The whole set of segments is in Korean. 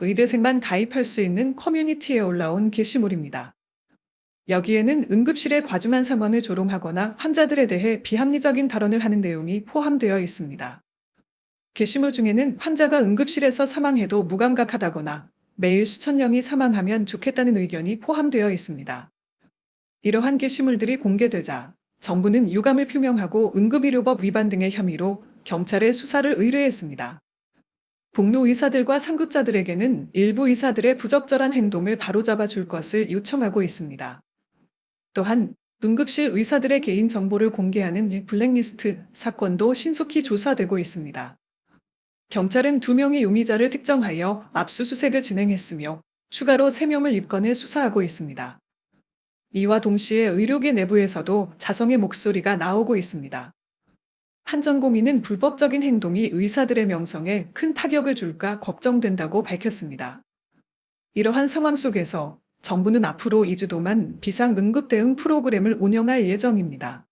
의대생만 가입할 수 있는 커뮤니티에 올라온 게시물입니다. 여기에는 응급실에 과중한 상황을 조롱하거나 환자들에 대해 비합리적인 발언을 하는 내용이 포함되어 있습니다. 게시물 중에는 환자가 응급실에서 사망해도 무감각하다거나 매일 수천 명이 사망하면 좋겠다는 의견이 포함되어 있습니다. 이러한 게시물들이 공개되자 정부는 유감을 표명하고 응급의료법 위반 등의 혐의로 경찰에 수사를 의뢰했습니다. 복로 의사들과 상급자들에게는 일부 의사들의 부적절한 행동을 바로잡아 줄 것을 요청하고 있습니다. 또한 응급실 의사들의 개인 정보를 공개하는 블랙리스트 사건도 신속히 조사되고 있습니다. 경찰은 두 명의 용의자를 특정하여 압수수색을 진행했으며 추가로 세 명을 입건해 수사하고 있습니다. 이와 동시에 의료계 내부에서도 자성의 목소리가 나오고 있습니다. 한전고민은 불법적인 행동이 의사들의 명성에 큰 타격을 줄까 걱정된다고 밝혔습니다. 이러한 상황 속에서 정부는 앞으로 2주 동안 비상 응급 대응 프로그램을 운영할 예정입니다.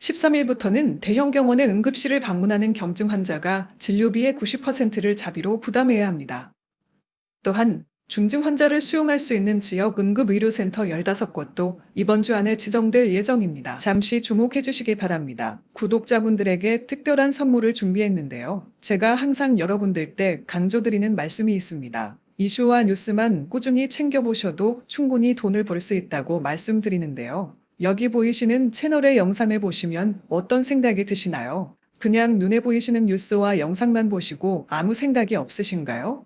13일부터는 대형 병원의 응급실을 방문하는 경증 환자가 진료비의 90%를 자비로 부담해야 합니다. 또한 중증 환자를 수용할 수 있는 지역 응급의료센터 15곳도 이번 주 안에 지정될 예정입니다. 잠시 주목해 주시기 바랍니다. 구독자분들에게 특별한 선물을 준비했는데요. 제가 항상 여러분들 때 강조드리는 말씀이 있습니다. 이슈와 뉴스만 꾸준히 챙겨보셔도 충분히 돈을 벌 수 있다고 말씀드리는데요. 여기 보이시는 채널의 영상을 보시면 어떤 생각이 드시나요? 그냥 눈에 보이시는 뉴스와 영상만 보시고 아무 생각이 없으신가요?